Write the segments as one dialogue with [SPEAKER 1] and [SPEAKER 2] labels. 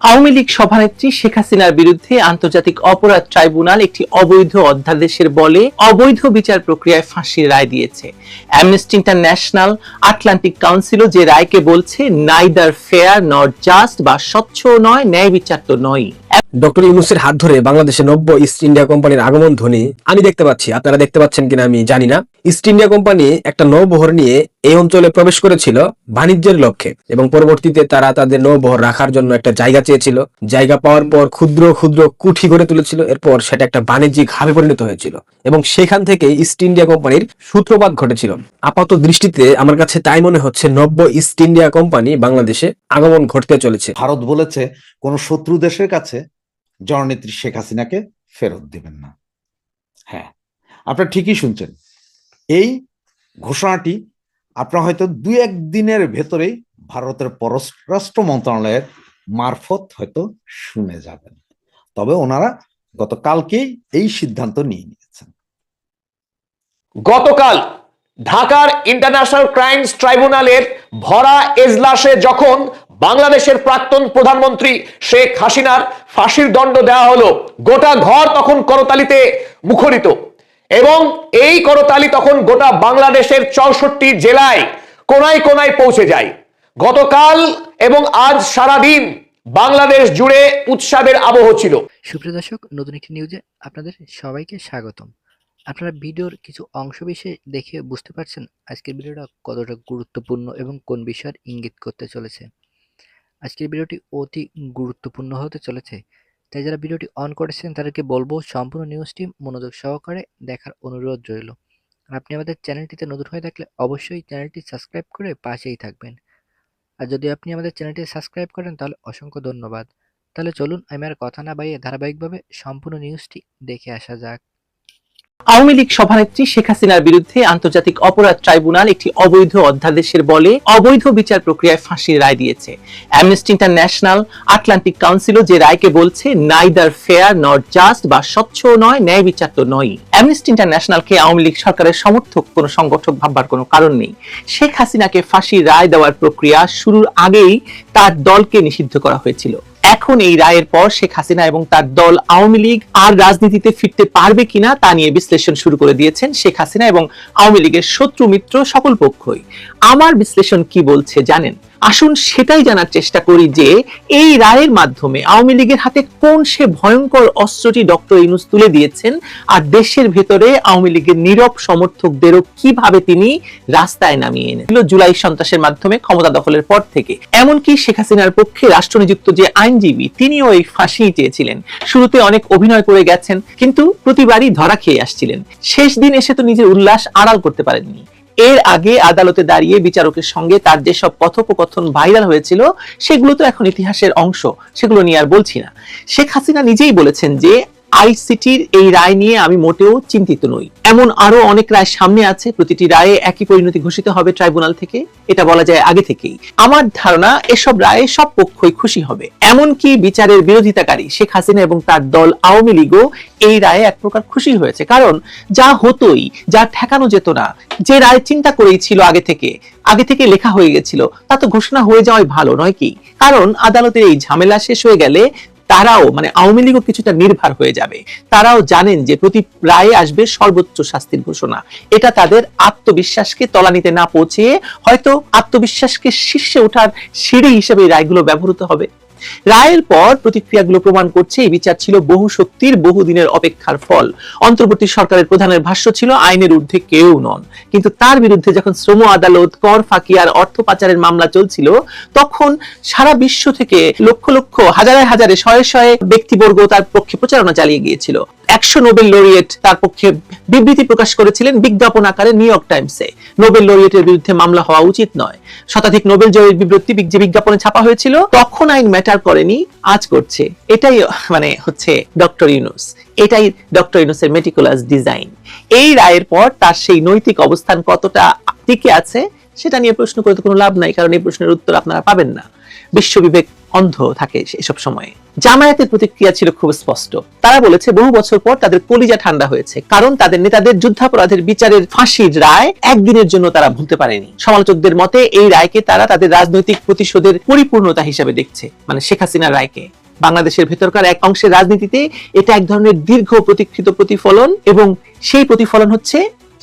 [SPEAKER 1] আওয়ামী লীগ সভানেত্রী শেখ হাসিনার বিরুদ্ধে আন্তর্জাতিক অপরাধ ট্রাইব্যুনাল একটি অবৈধ অধ্যাদেশের বলে অবৈধ বিচার প্রক্রিয়ায় ফাঁসির রায় দিয়েছে। অ্যামনেস্টি ইন্টারন্যাশনাল আটলান্টিক কাউন্সিলও যে রায়কে বলছে নাইদার ফেয়ার নট জাস্ট বা স্বচ্ছ নয়, ন্যায় বিচার তো নয়
[SPEAKER 2] ডক্টর ইউনুসের হাত ধরে বাংলাদেশে নব্য ইস্ট ইন্ডিয়া কোম্পানির আগমন ধ্বনি আমি দেখতে পাচ্ছি। আপনারা দেখতে পাচ্ছেন কিনা আমি জানি না। ইস্ট ইন্ডিয়া কোম্পানি একটা নৌবহর নিয়ে এই অঞ্চলে প্রবেশ করেছিল বাণিজ্যের লক্ষ্যে এবং পরবর্তীতে তারা তাদের নৌবহর রাখার জন্য একটা জায়গা চেয়েছিল। জায়গা পাওয়ার পর ক্ষুদ্র ক্ষুদ্র কুঠি গড়ে তুলেছিল। এরপর সেটা একটা বাণিজ্যিক হাবে পরিণত হয়েছিল এবং সেখান থেকে ইস্ট ইন্ডিয়া কোম্পানির সূত্রপাত ঘটেছিল। আপাত দৃষ্টিতে আমার কাছে তাই মনে হচ্ছে নব্য ইস্ট ইন্ডিয়া কোম্পানি বাংলাদেশে আগমন ঘটতে চলেছে।
[SPEAKER 3] ভারত বলেছে, কোন শত্রু দেশের কাছে জননেত্রী শেখ হাসিনাকে ফেরত দিবেন না। হ্যাঁ আপনারা ঠিকই শুনছেন। এই ঘোষণাটি আপনারা হয়তো দুই এক দিনের ভেতরেই ভারতের পররাষ্ট্র মন্ত্রণালয়ের মারফত হয়তো শুনে যাবেন। তবে ওনারা গতকালকেই এই সিদ্ধান্ত নিয়ে নিয়েছেন।
[SPEAKER 4] গতকাল ঢাকার ইন্টারন্যাশনাল ক্রাইমস ট্রাইব্যুনালের ভরা এজলাসে যখন বাংলাদেশের প্রাক্তন প্রধানমন্ত্রী শেখ হাসিনার ফাঁসির দণ্ড দেওয়া হলো। গোটা ঘর তখন করতালিতে মুখরিত। এবং এই করতালি তখন গোটা বাংলাদেশের চৌষট্টি জেলায় কোনায় কোনায় পৌঁছে যায়। গতকাল এবং আজ সারাদিন বাংলাদেশ জুড়ে উৎসবের আবহ ছিল।
[SPEAKER 5] সুপ্রিয় দর্শক, নতুন একটি নিউজে আপনাদের সবাইকে স্বাগতম। আপনারা ভিডিওর কিছু অংশ বিষয়ে দেখে বুঝতে পারছেন আজকের ভিডিওটা কতটা গুরুত্বপূর্ণ এবং কোন বিষয়ের ইঙ্গিত করতে চলেছে। আজকের ভিডিওটি অতি গুরুত্বপূর্ণ হতে চলেছে। তাই যারা ভিডিওটি অন করেছেন, তাদেরকে বলব সম্পূর্ণ নিউজটি মনোযোগ সহকারে দেখার অনুরোধ রইল। আর আপনি আমাদের চ্যানেলটিতে নতুন হয়ে থাকলে অবশ্যই চ্যানেলটি সাবস্ক্রাইব করে পাশেই থাকবেন। আর যদি আপনি আমাদের চ্যানেলটি সাবস্ক্রাইব করেন, তাহলে অসংখ্য ধন্যবাদ। তাহলে চলুন, আমি আর কথা না বাইয়ে ধারাবাহিকভাবে সম্পূর্ণ নিউজটি দেখে আসা যাক।
[SPEAKER 1] আওয়ামী লীগ সভানেত্রী শেখ হাসিনার বিরুদ্ধে আন্তর্জাতিক অপরাধ ট্রাইব্যুনাল একটি অবৈধ অধ্যাদেশের বলে অবৈধ বিচার প্রক্রিয়ায় ফাঁসির রায় দিয়েছে। অ্যামনেস্টি ইন্টারন্যাশনাল আটলান্টিক কাউন্সিলও যে রায়কে বলছে নাইদার ফেয়ার নট জাস্ট বা স্বচ্ছ নয়, ন্যায় বিচার তো নয় অ্যামনেস্টি ইন্টারন্যাশনালকে আওয়ামী লীগ সরকারের সমর্থক কোনো সংগঠক ভাববার কোনো কারণ নেই। শেখ হাসিনাকে ফাঁসির রায় দেওয়ার প্রক্রিয়া শুরুর আগেই তার দলকে নিষিদ্ধ করা হয়েছিল। এখন এই রায়ের পর শেখ হাসিনা এবং তার দল আওয়ামী লীগ আর রাজনীতিতে ফিরতে পারবে কিনা তা নিয়ে বিশ্লেষণ শুরু করে দিয়েছেন শেখ হাসিনা এবং আওয়ামী লীগের শত্রু মিত্র সকল পক্ষই। আমার বিশ্লেষণ কি বলছে জানেন? আসুন সেটাই জানার চেষ্টা করি যে এই রায়ের মাধ্যমে আওয়ামী লীগের হাতে কোন সে ভয়ঙ্কর অস্ত্রটি ডক্টর ইনুস তুলে দিয়েছেন আর দেশের ভেতরে আওয়ামী লীগের নীরব সমর্থকদেরও কীভাবে তিনি রাস্তায় নামিয়ে এনে জুলাই সন্ত্রাসের মাধ্যমে ক্ষমতা দখলের পর থেকে। এমনকি শেখ হাসিনার পক্ষে রাষ্ট্রনিযুক্ত যে আইনজীবী, তিনিও এই ফাঁসি চেয়েছিলেন। শুরুতে অনেক অভিনয় করে গেছেন, কিন্তু প্রতিবারই ধরা খেয়ে আসছিলেন। শেষ দিন এসে তো নিজের উল্লাস আড়াল করতে পারেননি। এর আগে আদালতে দাঁড়িয়ে বিচারকের সঙ্গে তার যেসব কথোপকথন ভাইরাল হয়েছিল, সেগুলো তো এখন ইতিহাসের অংশ, সেগুলো নিয়ে আর বলছি না। শেখ হাসিনা নিজেই বলেছেন যে, আইসিটির এই রায় নিয়ে আমি মোটেও চিন্তিত নই। এমন আরও অনেক রায় সামনে আছে, প্রতিটি রায়ে একই পরিণতি ঘোষিত হবে ট্রাইব্যুনাল থেকে, এটা বলা যায় আগে থেকেই। আমার ধারণা, এসব রায়ে সব পক্ষই খুশি হবে। এমনকি বিচারের বিরোধিতাকারী শেখ হাসিনা এবং তার দল আওয়ামী লীগও এই রায়ে এক প্রকার খুশি হয়েছে। কারণ যা হতোই, যা ঠেকানো যেত না, যে রায় চিন্তা করেই ছিল আগে থেকে আগে থেকে লেখা হয়ে গেছিল, তা তো ঘোষণা হয়ে যাওয়াই ভালো, নয় কি? কারণ আদালতের এই ঝামেলা শেষ হয়ে গেলে তারাও মানে আওয়ামী লীগও কিছুটা নির্ভর হয়ে যাবে। তারাও জানেন যে প্রতি রায়ে আসবে সর্বোচ্চ শাস্তির ঘোষণা। এটা তাদের আত্মবিশ্বাসকে তলানিতে না পৌঁছে হয়তো আত্মবিশ্বাসকে শীর্ষে ওঠার সিঁড়ি হিসেবে রায়গুলো ব্যবহৃত হবে। রায়ের পর প্রতিক্রিয়াগুলো প্রমাণ করছে, এই বিচার ছিল বহু শক্তির বহুদিনের অপেক্ষার ফল। অন্তর্বর্তী সরকারের প্রধানের ভাষ্য ছিল, আইনের ঊর্ধ্বে কেউ নন। কিন্তু তার বিরুদ্ধে যখন শ্রম আদালত, কর ফাঁকি আর অর্থ পাচারের মামলা চলছিল, তখন সারা বিশ্ব থেকে লক্ষ লক্ষ, হাজারে হাজারে, শয়ে শয়ে ব্যক্তিবর্গ তার পক্ষে প্রচারণা চালিয়ে গিয়েছিল। একশো নোবেল লরিয়েট তার পক্ষে বিবৃতি প্রকাশ করেছিলেন বিজ্ঞাপন আকারে নিউ ইয়র্ক টাইমসে। নোবেল লরিয়েটের বিরুদ্ধে মামলা হওয়া উচিত নয়। শতাধিক নোবেল জয়ের বিবৃতি যে বিজ্ঞাপনে ছাপা হয়েছিল, তখন আইন ম্যাটার করেনি, আজ করছে। এটাই মানে হচ্ছে ডক্টর ইউনুস। এটাই ডক্টর ইউনুসের মেটিকুলাস ডিজাইন এই রায়ের পর তার সেই নৈতিক অবস্থান কতটা টিকে আছে, সেটা নিয়ে প্রশ্ন করে তো কোনো লাভ নাই, কারণ এই প্রশ্নের উত্তর আপনারা পাবেন না। বিশ্ববিবেক অন্ধ থাকে এসব সময়ে। জামায়াতের প্রতিক্রিয়া ছিল খুব স্পষ্ট। তারা বলেছে, বহু বছর পর তাদের কলিজা ঠান্ডা হয়েছে, কারণ তাদের নেতাদের যুদ্ধাপরাধের বিচারের ফাঁসির রায় একদিনের জন্য তারা ভুলতে পারেনি। সমালোচকদের মতে, এই রায়কে তারা তাদের রাজনৈতিক প্রতিশোধের পরিপূর্ণতা হিসেবে দেখছে মানে শেখ হাসিনার রায়কে। বাংলাদেশের ভেতরকার এক অংশের রাজনীতিতে এটা এক ধরনের দীর্ঘ প্রতীক্ষিত প্রতিফলন, এবং সেই প্রতিফলন হচ্ছে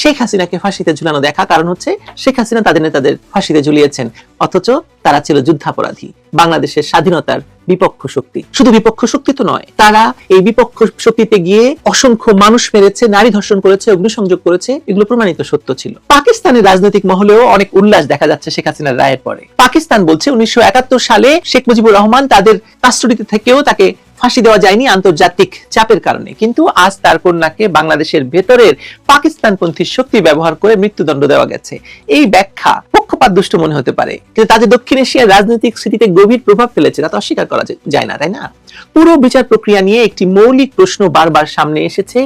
[SPEAKER 1] শেখ হাসিনাকে ফাঁসিতে ঝুলানো দেখা। কারণ হচ্ছে শেখ হাসিনা তাদের নেতাদের ফাঁসিতে ঝুলিয়েছেন। অথচ তারা ছিল যুদ্ধাপরাধী, বাংলাদেশের স্বাধীনতার বিপক্ষ শক্তি। শুধু বিপক্ষ শক্তি তো নয়, তারা এই বিপক্ষ শক্তিতে গিয়ে অসংখ্য মানুষ মেরেছে, নারী ধর্ষণ করেছে, অগ্নিসংযোগ করেছে, এগুলো প্রমাণিত সত্য ছিল। পাকিস্তানের রাজনৈতিক মহলেও অনেক উল্লাস দেখা যাচ্ছে শেখ হাসিনার রায়ের পরে। পাকিস্তান বলছে উনিশশো একাত্তর সালে শেখ মুজিবুর রহমান তাদের কাস্টডিতে থেকেও তাকে ফাঁসি দেওয়া যায়নি আন্তর্জাতিক চাপের কারণে। কিন্তু আজ তার কন্যাকে বাংলাদেশের ভেতরের পাকিস্তানপন্থী শক্তি ব্যবহার করে মৃত্যুদণ্ড দেওয়া গেছে। এই ব্যাখ্যা পক্ষপাত দুষ্ট মনে হতে পারে। কিন্তু তাদের দক্ষিণ এশিয়ার রাজনৈতিক স্থিতিতে গভীর প্রভাব ফেলেছে, তা তো অস্বীকার করা যায় না, তাই না? পুরো বিচার প্রক্রিয়া নিয়ে একটি মৌলিক প্রশ্ন বারবার সামনে এসেছে।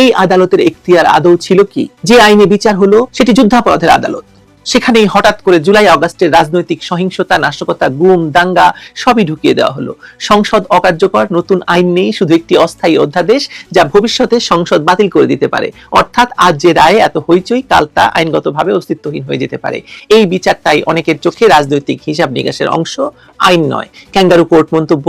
[SPEAKER 1] এই আদালতের এখতিয়ার আদৌ ছিল কি? যে আইনে বিচার হলো, সেটি যুদ্ধাপরাধের আদালত। সেখানেই হঠাৎ করে জুলাই আগস্টের রাজনৈতিক সহিংসতা, নাশকতা, গুম, দাঙ্গা সবই ঢুকিয়ে দেওয়া হলো। সংসদ অকার্যকর, নতুন আইন নেই, শুধু একটি অস্থায়ী অধ্যাদেশ যা ভবিষ্যতে সংসদ বাতিল করে দিতে পারে। অর্থাৎ আজ যে রায়ে এত হইচই, কাল তা আইনগতভাবে অস্তিত্বহীন হয়ে যেতে পারে। এই বিচারটাই অনেকের চোখে রাজনৈতিক হিসাব নিকাশের অংশ, আইন নয়। ক্যাঙ্গারু কোর্ট মন্তব্য,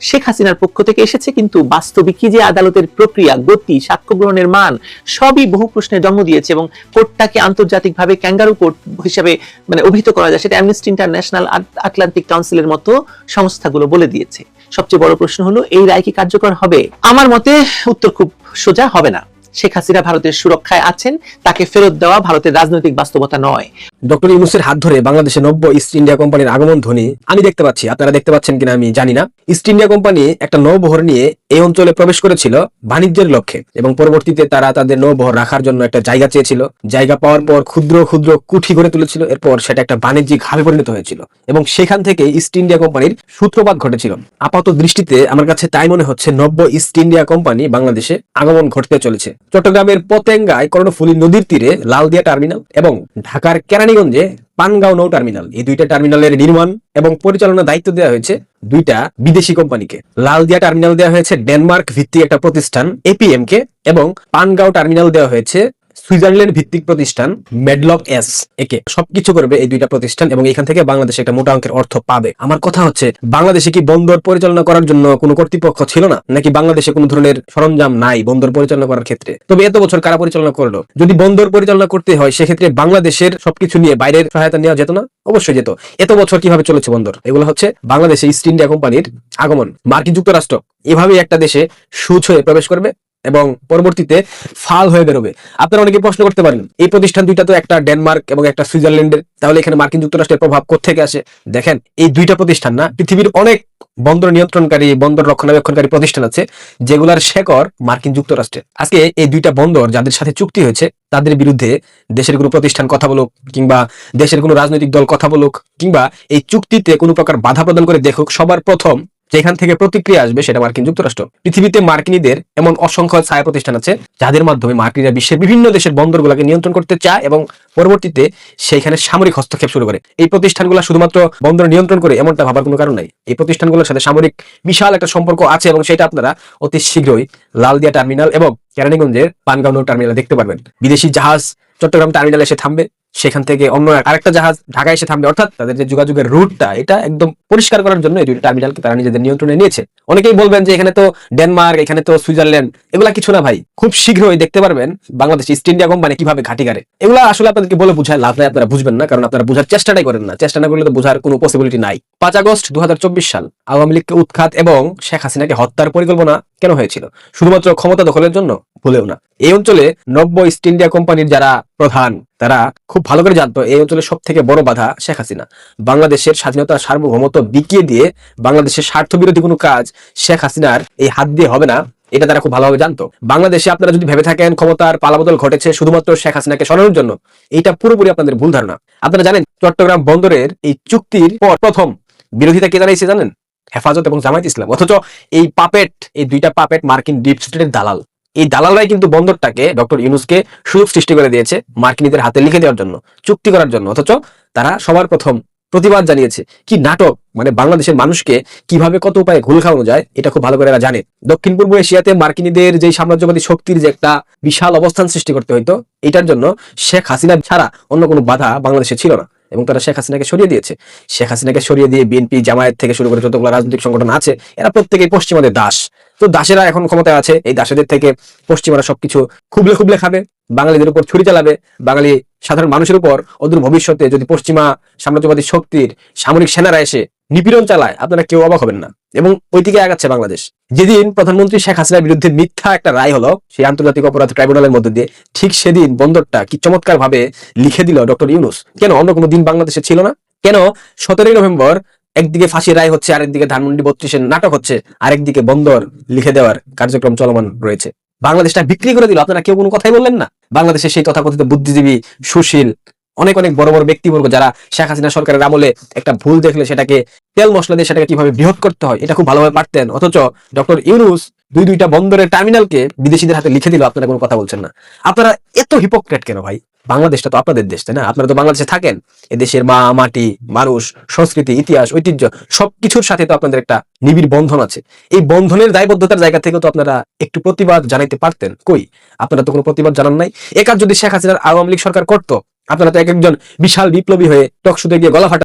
[SPEAKER 1] শেখ হাসিনার পক্ষ থেকে এসেছে, কিন্তু বাস্তবিকই যে আদালতের প্রক্রিয়া, গতি, সাক্ষ্য গ্রহণের মান, সবই বহু প্রশ্নে জন্ম দিয়েছে এবং কোর্টটাকে আন্তর্জাতিকভাবে ক্যাঙ্গারু কোর্ট হিসাবে মানে অভিহিত করা যায়, সেটা অ্যামনেস্টি ইন্টারন্যাশনাল আটলান্টিক কাউন্সিলের মতো সংস্থাগুলো বলে দিয়েছে। সবচেয়ে বড় প্রশ্ন হলো, এই রায় কি কার্যকর হবে? আমার মতে উত্তর খুব সোজা, হবে না। শেখ হাসিনা ভারতের সুরক্ষায় আছেন, তাকে ফেরত দেওয়া ভারতের রাজনৈতিক বাস্তবতা নয়।
[SPEAKER 2] ডক্টর ইউনুসের হাত ধরে বাংলাদেশে নব্য ইস্ট ইন্ডিয়া কোম্পানির আগমন ধ্বনি, আমি দেখতে পাচ্ছি, আপনারা দেখতে পাচ্ছেন কিনা আমি জানি না। ইস্ট ইন্ডিয়া কোম্পানি একটা নৌবহর নিয়ে এই অঞ্চলে প্রবেশ করেছিল বাণিজ্যের লক্ষ্যে এবং পরবর্তীতে তারা তাদের নৌবহর রাখার জন্য একটা জায়গা চেয়েছিল। জায়গা পাওয়ার পর ক্ষুদ্র ক্ষুদ্র কুঠি গড়ে তুলেছিল। এরপর সেটা একটা বাণিজ্যিক হাবে পরিণত হয়েছিল এবং সেখান থেকে ইস্ট ইন্ডিয়া কোম্পানির সূত্রপাত ঘটেছিল। আপাত দৃষ্টিতে আমার কাছে তাই মনে হচ্ছে নব্য ইস্ট ইন্ডিয়া কোম্পানি বাংলাদেশে আগমন ঘটতে চলেছে। চট্টগ্রামের পতেঙ্গায় কর্ণফুলী নদীর তীরে লালদিয়া টার্মিনাল এবং ঢাকার কেরানীগঞ্জে পানগাঁও নৌ টার্মিনাল। এই দুইটা টার্মিনালের নির্মাণ এবং পরিচালনার দায়িত্ব দেওয়া হয়েছে দুইটা বিদেশি কোম্পানিকে। লালদিয়া টার্মিনাল দেওয়া হয়েছে ডেনমার্ক ভিত্তিক একটা প্রতিষ্ঠান এপিএম কে, এবং পানগাঁও টার্মিনাল দেওয়া হয়েছে সুইজারল্যান্ড ভিত্তিক প্রতিষ্ঠান মেডলক এস একে সবকিছু করবে এই দুইটা প্রতিষ্ঠান এবং এখান থেকে বাংলাদেশে একটা মোটা অঙ্কের অর্থ পাবে। আমার কথা হচ্ছে, বাংলাদেশে কি বন্দর পরিচালনা করার জন্য কোনো কর্তৃপক্ষ ছিল না? নাকি বাংলাদেশে কোনো ধরনের সরঞ্জাম নাই বন্দর পরিচালনা করার ক্ষেত্রে? তবে এত বছর কারা পরিচালনা করল? যদি বন্দর পরিচালনা করতে হয়, সেক্ষেত্রে বাংলাদেশের সবকিছু নিয়ে বাইরের সহায়তা নেওয়া যেত না? অবশ্যই যেত। এত বছর কীভাবে চলেছে বন্দর? এগুলো হচ্ছে বাংলাদেশে ইস্ট ইন্ডিয়া কোম্পানির আগমন। মার্কিন যুক্তরাষ্ট্র এভাবেই একটা দেশে সুচ হয়ে প্রবেশ করবে। এবং পরবর্তীতে ফাল হয়ে বেরোবে। আপনারা অনেকে প্রশ্ন করতে পারেন, এই প্রতিষ্ঠান দুইটা তো একটা ডেনমার্ক এবং একটা সুইজারল্যান্ডের, তাহলে এখানে মার্কিন যুক্তরাষ্ট্রের প্রভাব কোথেকে আসে? দেখেন, এই দুইটা প্রতিষ্ঠান না, পৃথিবীর অনেক বন্দর নিয়ন্ত্রণকারী, বন্দর রক্ষণাবেক্ষণকারী প্রতিষ্ঠান আছে, যেগুলার শেকর মার্কিন যুক্তরাষ্ট্রে আজকে এই দুইটা বন্দর যাদের সাথে চুক্তি হয়েছে, তাদের বিরুদ্ধে দেশের কোনো প্রতিষ্ঠান কথা বলুক, কিংবা দেশের কোনো রাজনৈতিক দল কথা বলুক, কিংবা এই চুক্তিতে কোনো প্রকার বাধা প্রদান করে দেখুক, সবার প্রথম যেখান থেকে প্রতিক্রিয়া আসবে সেটা মার্কিন যুক্তরাষ্ট্র। পৃথিবীতে মার্কিনীদের এমন অসংখ্য ছায়া প্রতিষ্ঠান আছে যাদের মাধ্যমে মার্কিনীরা বিশ্বের বিভিন্ন দেশের বন্দরগুলোকে নিয়ন্ত্রণ করতে চায় এবং পরবর্তীতে সেখানে সামরিক হস্তক্ষেপ শুরু করে। এই প্রতিষ্ঠানগুলো শুধুমাত্র বন্দর নিয়ন্ত্রণ করে এমনটা ভাবার কোনো কারণ নাই। এই প্রতিষ্ঠানগুলোর সাথে সামরিক বিশাল একটা সম্পর্ক আছে এবং সেটা আপনারা অতি শীঘ্রই লালদিয়া টার্মিনাল এবং কেরানীগঞ্জের পানগাঁও নৌ টার্মিনাল দেখতে পারবেন। বিদেশি জাহাজ চট্টগ্রাম টার্মিনালে এসে থামবে, সেখান থেকে অন্য আরেকটা জাহাজ ঢাকায় এসে থামবে। অর্থাৎ তাদের যে যোগাযোগের রুটটা এটা একদম পরিষ্কার করার জন্য এই দুইটা টার্মিনালকে তারা নিজেদের নিয়ন্ত্রণে নিয়েছে। অনেকেই বলবেন যে এখানে তো ডেনমার্ক এখানে তো সুইজারল্যান্ড এগুলা কিছু না ভাই। খুব শীঘ্রই দেখতে পারবেন বাংলাদেশ ইস্ট ইন্ডিয়া কোম্পানি কীভাবে ঘাটি গাড়ে। এগুলা আসলে আপনাদেরকে বলে বুঝায়, লাভ নাই, আপনারা বুঝবেন না, কারণ আপনারা বুঝার চেষ্টাটাই করেন না। চেষ্টা না করলে তো বোঝার কোনো পসিবিলিটি নাই। পাঁচ আগস্ট দু হাজার চব্বিশ সাল আওয়ামী লীগকে উৎখাত এবং শেখ হাসিনাকে হত্যার পরিকল্পনা কেন হয়েছিল? শুধুমাত্র ক্ষমতা দখলের জন্য? ভুলেও না। এই অঞ্চলে নব্য ইস্ট ইন্ডিয়া কোম্পানির যারা প্রধান, তারা খুব ভালো করে জানতো এই অঞ্চলের সব থেকে বড় বাধা শেখ হাসিনা। বাংলাদেশের স্বাধীনতা সার্বভৌমত্ব বিকিয়ে দিয়ে বাংলাদেশের স্বার্থ বিরোধী কোনো কাজ শেখ হাসিনার এই হাত দিয়ে হবে না, এটা তারা খুব ভালোভাবে জানতো। বাংলাদেশে আপনারা যদি ভেবে থাকেন, ক্ষমতার পালাবদল ঘটেছে শুধুমাত্র শেখ হাসিনাকে সরানোর জন্য, এটা পুরোপুরি আপনাদের ভুল ধারণা। আপনারা জানেন, চট্টগ্রাম বন্দরের এই চুক্তির পর প্রথম বিরোধিতা কে জানাইছে জানেন? হেফাজত এবং জামায়াত ইসলাম। অথচ এই পাপেট, এই দুইটা পাপেট মার্কিন ডিপ স্টেটের দালাল। এই দালালরাই কিন্তু বন্দরটাকে ডক্টর ইউনুসকে সুযোগ সৃষ্টি করে দিয়েছে মার্কিনীদের হাতে লিখে দেওয়ার জন্য, চুক্তি করার জন্য। অথচ তারা সবার প্রথম প্রতিবাদ জানিয়েছে কি নাটক মানে বাংলাদেশের মানুষকে কীভাবে কত উপায়ে ঘুল খাওয়ানো যায়, এটা খুব ভালো করে এরা জানে। দক্ষিণ পূর্ব এশিয়াতে মার্কিনীদের যে সাম্রাজ্যবাদী শক্তির যে একটা বিশাল অবস্থান সৃষ্টি করতে হইতো, এটার জন্য শেখ হাসিনা ছাড়া অন্য কোনো বাধা বাংলাদেশে ছিল না। এবং তারা শেখ হাসিনাকে সরিয়ে দিয়েছে। শেখ হাসিনাকে সরিয়ে দিয়ে বিএনপি জামায়াত থেকে শুরু করে যতগুলো রাজনৈতিক সংগঠন আছে, এরা প্রত্যেকেই পশ্চিমাদের দাস। তো দাসেরা এখন ক্ষমতায় আছে, এই দাসেদের থেকে পশ্চিমারা সবকিছু খুবলে খুবলে খাবে, বাঙালিদের উপর ছুরি চালাবে, বাঙালি সাধারণ মানুষের উপর অদূর ভবিষ্যতে যদি পশ্চিমা সাম্রাজ্যবাদী শক্তির সামরিক সেনারা এসে নিপীড়ন চালায়, আপনারা কেউ অবাক হবেন না। এবং ওই দিকে আগাচ্ছে বাংলাদেশ। যেদিন প্রধানমন্ত্রী শেখ হাসিনার বিরুদ্ধে মিথ্যা একটা রায় হলো, সেই আন্তর্জাতিক অপরাধ ট্রাইব্যুনালের মধ্যে দিয়ে, ঠিক সেদিন বন্দরটা কি চমৎকার ভাবে লিখে দিল ডক্টর ইউনুস। কেন অন্য কোনো দিন বাংলাদেশে ছিল না? কেন সতেরোই নভেম্বর একদিকে ফাঁসি রায় হচ্ছে, আরেকদিকে ধানমন্ডি বত্রিশের নাটক হচ্ছে, আরেকদিকে বন্দর লিখে দেওয়ার কার্যক্রম চলমান রয়েছে। বাংলাদেশটা বিক্রি করে দিল। আপনারা কেউ কোনো কথাই বললেন না? বাংলাদেশের সেই তথাকথিত বুদ্ধিজীবী সুশীল অনেক অনেক বড় বড় ব্যক্তিবর্গ যারা শেখ হাসিনা সরকারের আমলে একটা ভুল দেখলে সেটাকে তেল মশলা দিয়ে সেটাকে কীভাবে বৃহৎ করতে হয়, এটা খুব ভালোভাবে পারতেন। অথচ ডক্টর ইউনুস দুই দুইটা বন্দরের টার্মিনালকে বিদেশিদের হাতে লিখে দিল, আপনারা কোনো কথা বলছেন না। আপনারা এত হিপোক্রেট কেন ভাই? বাংলাদেশটা তো আপনাদের দেশ, তাই না? আপনারা তো বাংলাদেশে থাকেন। এদেশের মা, মাটি, মানুষ, সংস্কৃতি, ইতিহাস, ঐতিহ্য সবকিছুর সাথে তো আপনাদের একটা নিবিড় বন্ধন আছে। এই বন্ধনের দায়বদ্ধতার জায়গা থেকে তো আপনারা একটু প্রতিবাদ জানাইতে পারতেন। কই? আপনারা তো কোনো প্রতিবাদ জানান নাই। একাজ যদি শেখ হাসিনার আওয়ামী লীগ সরকার করতো আপনারা তো এক একজন বিশাল বিপ্লবী হয়ে টকশুতে গিয়ে গলা ফাটা